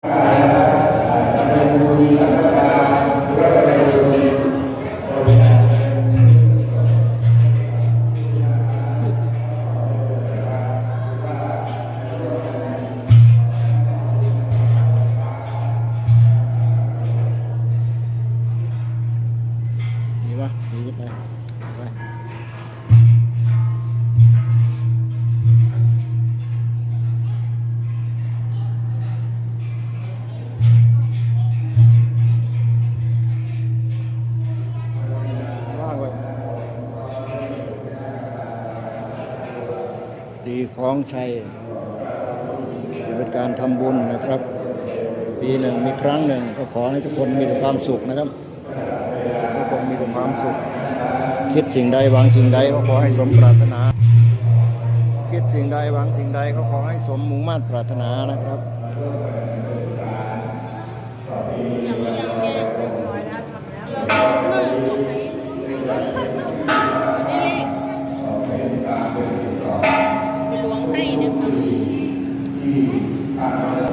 มีวะมีไปไป ตีของชัยเป็นการทำบุญนะครับ ปีหนึ่งมีครั้งหนึ่งก็ขอให้ทุกคนมีแต่ความสุขนะครับทุกคนมีแต่ความสุข คิดสิ่งใดหวังสิ่งใดก็ขอให้สมปรารถนา คิดสิ่งใดหวังสิ่งใดก็ขอให้สมมุ่งมั่นปรารถนานะครับ ไปล้วงให้ นะคะ